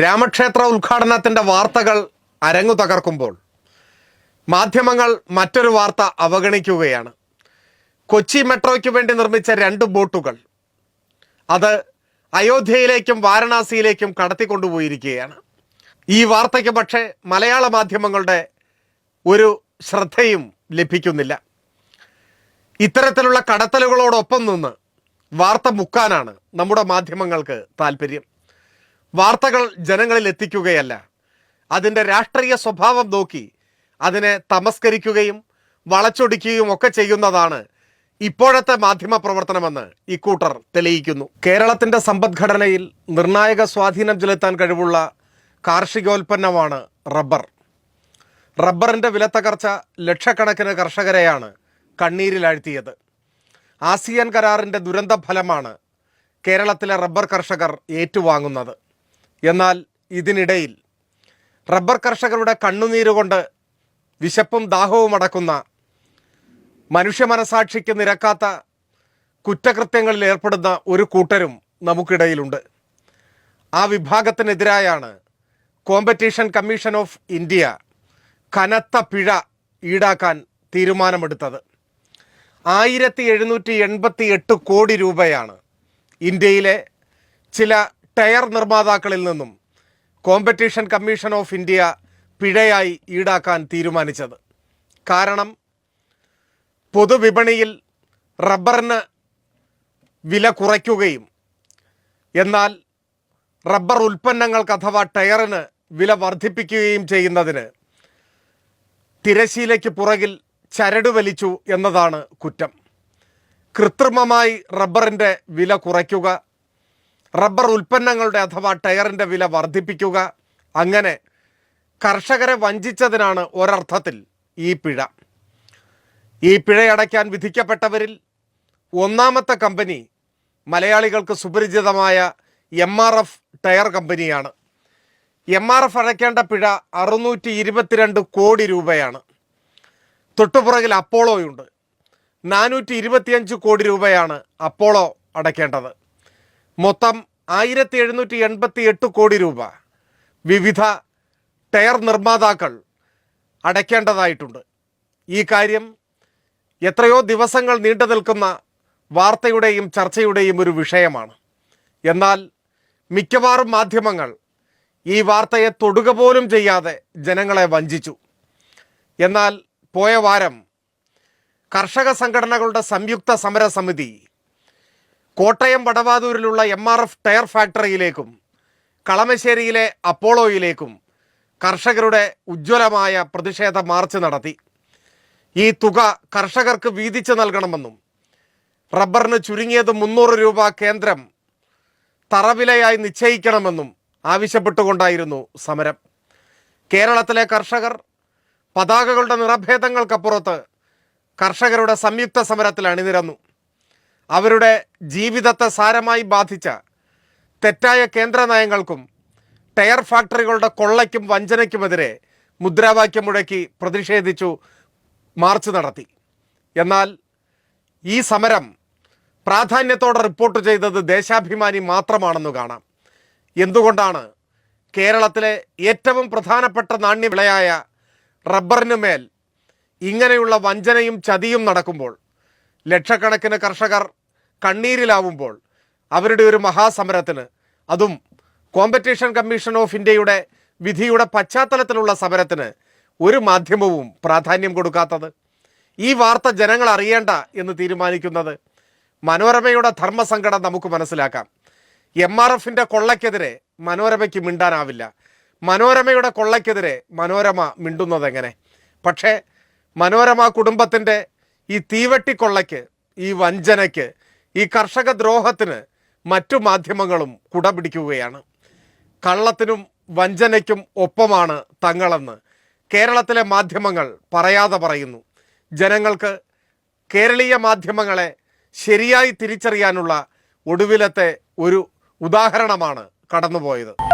രാമക്ഷേത്ര ഉദ്ഘാടനത്തിന്റെ വാർത്തകൾ അരങ്ങു തകർക്കുമ്പോൾ മാധ്യമങ്ങൾ മറ്റൊരു വാർത്ത അവഗണിക്കുകയാണ്. കൊച്ചി മെട്രോയ്ക്ക് വേണ്ടി നിർമ്മിച്ച രണ്ട് ബോട്ടുകൾ അത് അയോധ്യയിലേക്കും വാരണാസിയിലേക്കും കടത്തിക്കൊണ്ടുപോയിരിക്കുകയാണ്. ഈ വാർത്തയ്ക്ക് പക്ഷേ മലയാള മാധ്യമങ്ങളുടെ ഒരു ശ്രദ്ധയും ലഭിക്കുന്നില്ല. ഇത്തരത്തിലുള്ള കടത്തലുകളോടൊപ്പം നിന്ന് വാർത്ത മുക്കാനാണ് നമ്മുടെ മാധ്യമങ്ങൾക്ക് താല്പര്യം വാർത്തകൾ ജനങ്ങളിൽ എത്തിക്കുകയല്ല അതിന്റെ രാഷ്ട്രീയ സ്വഭാവം നോക്കി അതിനെ തമസ്കരിക്കുകയും വളച്ചൊടിക്കുകയും ഒക്കെ ചെയ്യുന്നതാണ് ഇപ്പോഴത്തെ മാധ്യമ പ്രവർത്തനമെന്ന് ഇക്കൂട്ടർ തെളിയിക്കുന്നു. കേരളത്തിന്റെ സമ്പദ്ഘടനയിൽ നിർണായക സ്വാധീനം ചെലുത്താൻ കഴിവുള്ള കാർഷികോൽപ്പന്നമാണ് റബ്ബർ. റബ്ബറിന്റെ വിലത്തകർച്ച ലക്ഷക്കണക്കിന് കർഷകരെയാണ് കണ്ണീരിലാഴ്ത്തിയത്. ആസിയാൻ കരാറിന്റെ ദുരന്ത ഫലമാണ് കേരളത്തിലെ റബ്ബർ കർഷകർ ഏറ്റുവാങ്ങുന്നത്. എന്നാൽ ഇതിനിടയിൽ റബ്ബർ കർഷകരുടെ കണ്ണുനീരുകൊണ്ട് വിശപ്പും ദാഹവും അടക്കുന്ന മനുഷ്യ മനസാക്ഷിക്ക് നിരക്കാത്ത കുറ്റകൃത്യങ്ങളിൽ ഏർപ്പെടുന്ന ഒരു കൂട്ടരും നമുക്കിടയിലുണ്ട്. ആ വിഭാഗത്തിനെതിരായാണ് കോമ്പറ്റീഷൻ കമ്മീഷൻ ഓഫ് ഇന്ത്യ കനത്ത പിഴ ഈടാക്കാൻ തീരുമാനമെടുത്തത്. ആയിരത്തി എഴുന്നൂറ്റി എൺപത്തി എട്ട് കോടി രൂപയാണ് ഇന്ത്യയിലെ ചില ടയർ നിർമ്മാതാക്കളിൽ നിന്നും കോമ്പറ്റീഷൻ കമ്മീഷൻ ഓഫ് ഇന്ത്യ പിഴയായി ഈടാക്കാൻ തീരുമാനിച്ചത്. കാരണം പൊതുവിപണിയിൽ റബ്ബറിന് വില കുറയ്ക്കുകയും എന്നാൽ റബ്ബർ ഉൽപ്പന്നങ്ങൾക്ക് അഥവാ ടയറിന് വില വർദ്ധിപ്പിക്കുകയും ചെയ്യുന്നതിന് തിരശീലയ്ക്ക് പുറകിൽ ചരട് വലിച്ചു എന്നതാണ് കുറ്റം. കൃത്രിമമായി റബ്ബറിന്റെ വില കുറയ്ക്കുക റബ്ബർ ഉൽപ്പന്നങ്ങളുടെ അഥവാ ടയറിന്റെ വില വർദ്ധിപ്പിക്കുക. അങ്ങനെ കർഷകരെ വഞ്ചിച്ചതിനാണ് ഒരർത്ഥത്തിൽ ഈ പിഴ. ഈ പിഴയടയ്ക്കാൻ വിധിക്കപ്പെട്ടവരിൽ ഒന്നാമത്തെ കമ്പനി മലയാളികൾക്ക് സുപരിചിതമായ എം ആർ എഫ് ടയർ കമ്പനിയാണ്. എം ആർ എഫ് അടയ്ക്കേണ്ട പിഴ അറുന്നൂറ്റി ഇരുപത്തിരണ്ട് കോടി രൂപയാണ്. തൊട്ടുപുറകിൽ അപ്പോളോയുണ്ട്. നാനൂറ്റി ഇരുപത്തിയഞ്ച് കോടി രൂപയാണ് അപ്പോളോ അടയ്ക്കേണ്ടത്. മൊത്തം ആയിരത്തി എഴുന്നൂറ്റി എൺപത്തി എട്ട് കോടി രൂപ വിവിധ ടയർ നിർമ്മാതാക്കൾ അടയ്ക്കേണ്ടതായിട്ടുണ്ട്. ഈ കാര്യം എത്രയോ ദിവസങ്ങൾ നീണ്ടു നിൽക്കുന്ന വാർത്തയുടെയും ചർച്ചയുടെയും ഒരു വിഷയമാണ്. എന്നാൽ മിക്കവാറും മാധ്യമങ്ങൾ ഈ വാർത്തയെ തൊടുക പോലും ചെയ്യാതെ ജനങ്ങളെ വഞ്ചിച്ചു. എന്നാൽ പോയ വാരം കർഷക സംഘടനകളുടെ സംയുക്ത സമര സമിതി കോട്ടയം വടവാതൂരിലുള്ള എം ആർ എഫ് ടയർ ഫാക്ടറിയിലേക്കും കളമശ്ശേരിയിലെ അപ്പോളോയിലേക്കും കർഷകരുടെ ഉജ്ജ്വലമായ പ്രതിഷേധ മാർച്ച് നടത്തി. ഈ തുക കർഷകർക്ക് വീതിച്ച് നൽകണമെന്നും റബ്ബറിന് ചുരുങ്ങിയത് മുന്നൂറ് രൂപ കേന്ദ്രം തറവിലയായി നിശ്ചയിക്കണമെന്നും ആവശ്യപ്പെട്ടുകൊണ്ടായിരുന്നു സമരം. കേരളത്തിലെ കർഷകർ പതാകകളുടെ നിറഭേദങ്ങൾക്കപ്പുറത്ത് കർഷകരുടെ സംയുക്ത സമരത്തിൽ അണിനിരന്നു. അവരുടെ ജീവിതത്തെ സാരമായി ബാധിച്ച തെറ്റായ കേന്ദ്ര നയങ്ങൾക്കും ടയർ ഫാക്ടറികളുടെ കൊള്ളയ്ക്കും വഞ്ചനയ്ക്കുമെതിരെ മുദ്രാവാക്യം മുഴക്കി പ്രതിഷേധിച്ചു മാർച്ച് നടത്തി. എന്നാൽ ഈ സമരം പ്രാധാന്യത്തോടെ റിപ്പോർട്ട് ചെയ്തത് ദേശാഭിമാനി മാത്രമാണെന്ന് കാണാം. എന്തുകൊണ്ടാണ് കേരളത്തിലെ ഏറ്റവും പ്രധാനപ്പെട്ട നാണ്യവിളയായ റബ്ബറിനു മേൽ ഇങ്ങനെയുള്ള വഞ്ചനയും ചതിയും നടക്കുമ്പോൾ ലക്ഷക്കണക്കിന് കർഷകർ കണ്ണീരിലാവുമ്പോൾ അവരുടെ ഒരു മഹാസമരത്തിന് അതും കോമ്പറ്റീഷൻ കമ്മീഷൻ ഓഫ് ഇന്ത്യയുടെ വിധിയുടെ പശ്ചാത്തലത്തിലുള്ള സമരത്തിന് ഒരു മാധ്യമവും പ്രാധാന്യം കൊടുക്കാത്തത്. ഈ വാർത്ത ജനങ്ങൾ അറിയേണ്ട എന്ന് തീരുമാനിക്കുന്നത് മനോരമയുടെ ധർമ്മസങ്കടം നമുക്ക് മനസ്സിലാക്കാം. എം ആർ എഫിന്റെ കൊള്ളയ്ക്കെതിരെ മനോരമയ്ക്ക് മിണ്ടാനാവില്ല. മനോരമയുടെ കൊള്ളയ്ക്കെതിരെ മനോരമ മിണ്ടുന്നതെങ്ങനെ? പക്ഷേ മനോരമ കുടുംബത്തിന്റെ ഈ തീവട്ടിക്കൊള്ളയ്ക്ക് ഈ വഞ്ചനയ്ക്ക് ഈ കർഷക ദ്രോഹത്തിന് മറ്റു മാധ്യമങ്ങളും കുടപിടിക്കുകയാണ്. കള്ളത്തിനും വഞ്ചനയ്ക്കും ഒപ്പമാണ് തങ്ങളെന്ന് കേരളത്തിലെ മാധ്യമങ്ങൾ പറയാതെ പറയുന്നു. ജനങ്ങൾക്ക് കേരളീയ മാധ്യമങ്ങളെ ശരിയായി തിരിച്ചറിയാനുള്ള ഒടുവിലത്തെ ഒരു ഉദാഹരണമാണ് കടന്നുപോയത്.